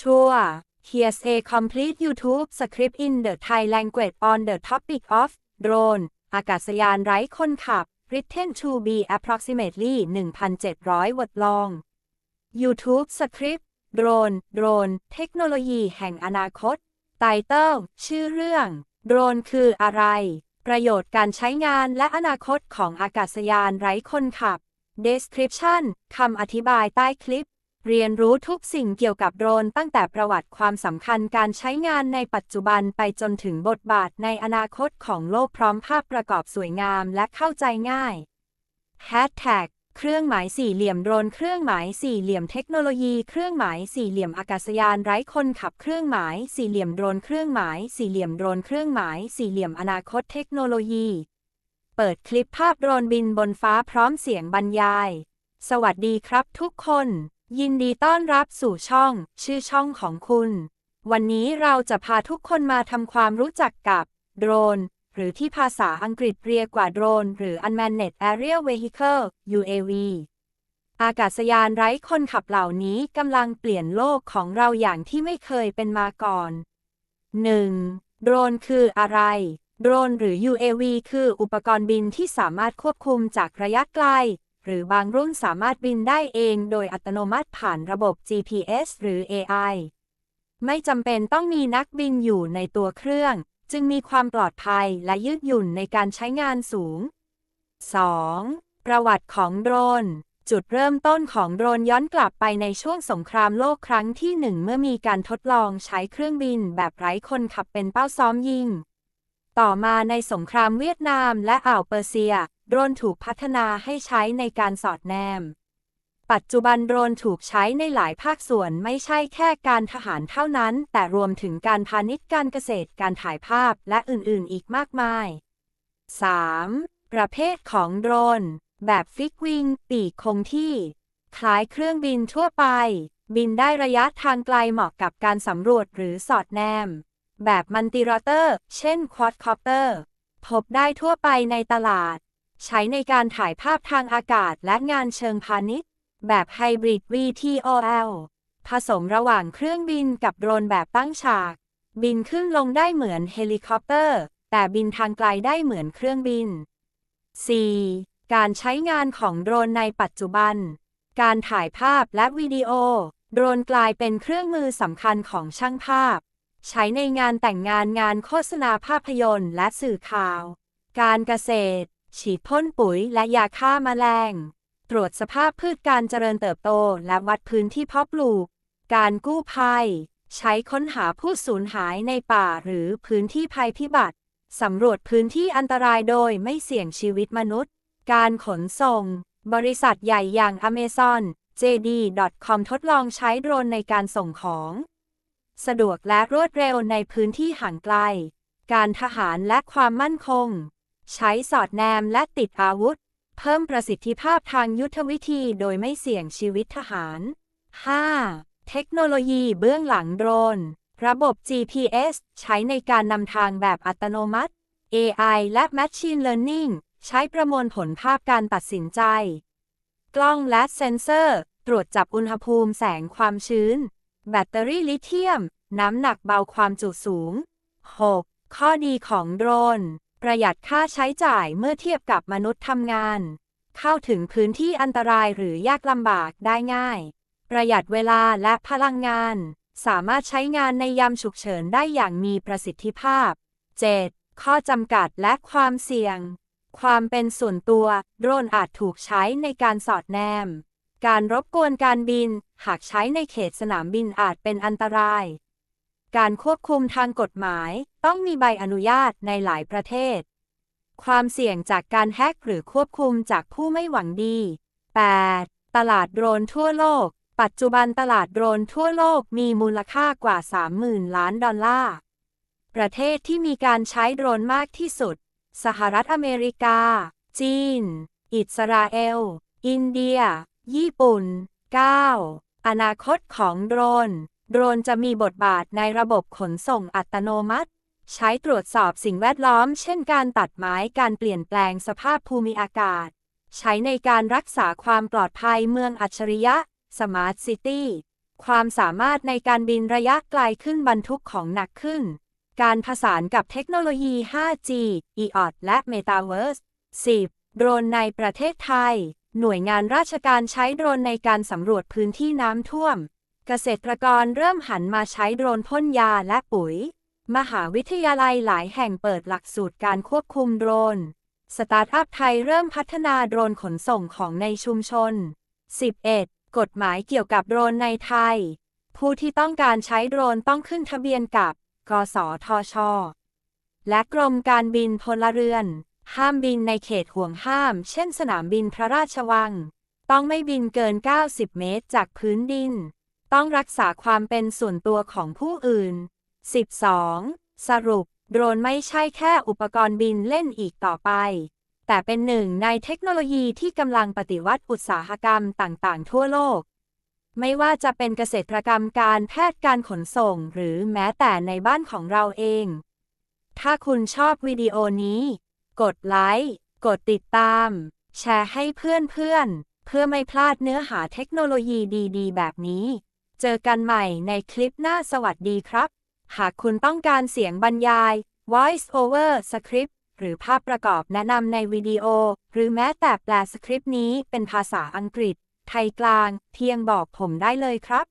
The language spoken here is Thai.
Sure Here's a complete YouTube script in the Thai language on the topic of drone อากาศยานไร้คนขับ written to be approximately 1,700วอดลอง YouTube script drone drone เทคโนโลยีแห่งอนาคต Title ชื่อเรื่อง โดรนคืออะไร ประโยชน์การใช้งานและอนาคตของอากาศยานไร้คนขับ Description คำอธิบายใต้คลิป เรียนรู้ทุกสิ่งเกี่ยวกับโดรนตั้งแต่ประวัติความสำคัญการใช้งานในปัจจุบันไปจนถึงบทบาทในอนาคตของโลกพร้อมภาพประกอบสวยงามและเข้าใจง่าย Hashtag เครื่องหมายสี่เหลี่ยมโดรนเครื่องหมายสี่เหลี่ยมเทคโนโลยีเครื่องหมายสี่เหลี่ยมอากาศยานไร้คนขับเครื่องหมายสี่เหลี่ยมโดรนเครื่องหมายสี่เหลี่ยมโดรนเครื่องหมายสี่เหลี่ยมอนาคตเทคโนโลยี เปิดคลิปภาพโดรนบินบนฟ้าพร้อมเสียงบรรยาย สวัสดีครับทุกคน ยินดีต้อนรับสู่ช่อง ชื่อช่องของคุณ วันนี้เราจะพาทุกคนมาทำความรู้จักกับ โดรน หรือที่ภาษาอังกฤษเรียกว่าโดรน หรือ Unmanned Aerial Vehicle UAV อากาศยานไร้คนขับเหล่านี้กำลังเปลี่ยนโลกของเราอย่างที่ไม่เคยเป็นมาก่อน 1. โดรนคืออะไร โดรนหรือ UAV คืออุปกรณ์บินที่สามารถควบคุมจากระยะไกล หรือบางรุ่นสามารถบินได้เองโดยอัตโนมัติผ่านระบบ GPS หรือ AI ไม่จำเป็นต้องมีนักบินอยู่ในตัวเครื่อง จึงมีความปลอดภัยและยืดหยุ่นในการใช้งานสูง 2. ประวัติของโดรน จุดเริ่มต้นของโดรนย้อนกลับไปในช่วงสงครามโลกครั้งที่หนึ่งเมื่อมีการทดลองใช้เครื่องบินแบบไร้คนขับเป็นเป้าซ้อมยิง ต่อมาในสงครามเวียดนามและอ่าวเปอร์เซีย โดรนถูกพัฒนาให้ใช้ในการสอดแนม ปัจจุบันโดรนถูกใช้ในหลายภาคส่วนไม่ใช่แค่การทหารเท่านั้น แต่รวมถึงการพาณิชย์การเกษตรการถ่ายภาพและอื่นๆ อีกมากมาย 3. ประเภทของโดรน แบบฟิกวิง ปีกคงที่ คล้ายเครื่องบินทั่วไป บินได้ระยะทางไกลเหมาะกับการสำรวจหรือสอดแนม แบบมัลติรอเตอร์ เช่นควอดคอปเตอร์ พบได้ทั่วไปในตลาด ใช้ในการถ่ายภาพทางอากาศและงานเชิงพาณิชย์ แบบไฮบริด VTOL ผสมระหว่างเครื่องบินกับโดรนแบบตั้งฉาก บินขึ้นลงได้เหมือนเฮลิคอปเตอร์ แต่บินทางไกลได้เหมือนเครื่องบิน 4. การใช้งานของโดรนในปัจจุบัน การถ่ายภาพและวิดีโอ โดรนกลายเป็นเครื่องมือสำคัญของช่างภาพ ใช้ในงานแต่งงานงานโฆษณาภาพยนตร์และสื่อข่าว การเกษตร ฉีดพ่นปุ๋ยและยาฆ่าแมลง ตรวจสภาพพืชการเจริญเติบโต และวัดพื้นที่เพาะปลูก การกู้ภัย ใช้ค้นหาผู้สูญหายในป่าหรือพื้นที่ภัยพิบัติ สำรวจพื้นที่อันตรายโดยไม่เสี่ยงชีวิตมนุษย์ การขนส่ง บริษัทใหญ่อย่าง Amazon JD.com ทดลองใช้โดรนในการส่งของ สะดวกและรวดเร็วในพื้นที่ห่างไกล การทหารและความมั่นคง ใช้สอดแนมและติดอาวุธ เพิ่มประสิทธิภาพทางยุทธวิธีโดยไม่เสี่ยงชีวิตทหาร 5. เทคโนโลยีเบื้องหลังโดรน ระบบ GPS ใช้ในการนำทางแบบอัตโนมัติ AI และ Machine Learning ใช้ประมวลผลภาพการตัดสินใจ กล้องและเซนเซอร์ ตรวจจับอุณหภูมิแสงความชื้น แบตเตอรี่ลิเธียม น้ำหนักเบาความจุสูง 6. ข้อดีของโดรน ประหยัดค่าใช้จ่ายเมื่อเทียบกับมนุษย์ทำงาน เข้าถึงพื้นที่อันตรายหรือยากลำบากได้ง่าย ประหยัดเวลาและพลังงาน สามารถใช้งานในยามฉุกเฉินได้อย่างมีประสิทธิภาพ 7. ข้อจำกัดและความเสี่ยง ความเป็นส่วนตัว โดรนอาจถูกใช้ในการสอดแนม การรบกวนการบิน หากใช้ในเขตสนามบินอาจเป็นอันตราย การควบคุมทางกฎหมาย ต้องมีใบอนุญาตในหลายประเทศ ความเสี่ยงจากการแฮกหรือควบคุมจากผู้ไม่หวังดี 8. ตลาดโดรนทั่วโลก ปัจจุบันตลาดโดรนทั่วโลกมีมูลค่ากว่า 30,000 ล้านดอลลาร์ ประเทศที่มีการใช้โดรนมากที่สุด สหรัฐอเมริกา จีน อิสราเอล อินเดีย ญี่ปุ่น 9. อนาคตของโดรน โดรนจะมีบทบาทในระบบขนส่งอัตโนมัติ ใช้ตรวจสอบสิ่งแวดล้อม เช่นการตัดไม้การเปลี่ยนแปลงสภาพภูมิอากาศ ใช้ในการรักษาความปลอดภัยเมืองอัจฉริยะ Smart City ความสามารถในการบินระยะไกลขึ้นบรรทุกของหนักขึ้น การผสานกับเทคโนโลยี 5G EOT และ Metaverse 10. โดรนในประเทศไทย หน่วยงานราชการใช้โดรนในการสำรวจพื้นที่น้ำท่วม เกษตรกรเริ่มหันมาใช้โดรนพ่นยาและปุ๋ย มหาวิทยาลัยหลายแห่งเปิดหลักสูตรการควบคุมโดรน สตาร์ทอัพไทยเริ่มพัฒนาโดรนขนส่งของในชุมชน 11. กฎหมายเกี่ยวกับโดรนในไทย ผู้ที่ต้องการใช้โดรนต้องขึ้นทะเบียนกับ กสทช และกรมการบินพลเรือน ห้ามบินในเขตห่วงห้าม เช่น สนามบินพระราชวัง ต้องไม่บินเกิน 90 เมตรจากพื้นดิน ต้องรักษาความเป็นส่วนตัวของผู้อื่น 12. สรุป โดรนไม่ใช่แค่อุปกรณ์บินเล่นอีกต่อไป แต่เป็นหนึ่งในเทคโนโลยีที่กำลังปฏิวัติอุตสาหกรรมต่างๆ ทั่วโลก ไม่ว่าจะเป็นเกษตรกรรมการแพทย์การขนส่งหรือแม้แต่ในบ้านของเราเอง ถ้าคุณชอบวิดีโอนี้ กดไลค์ กดติดตาม แชร์ให้เพื่อนๆเพื่อไม่พลาดเนื้อหาเทคโนโลยีดี ๆ แบบนี้ เจอกันใหม่ในคลิปหน้าสวัสดีครับ หากคุณต้องการเสียงบรรยาย voice over script หรือภาพประกอบแนะนำในวิดีโอ หรือแม้แต่แปลสคริปต์นี้เป็นภาษาอังกฤษ ไทยกลาง เพียงบอกผมได้เลยครับ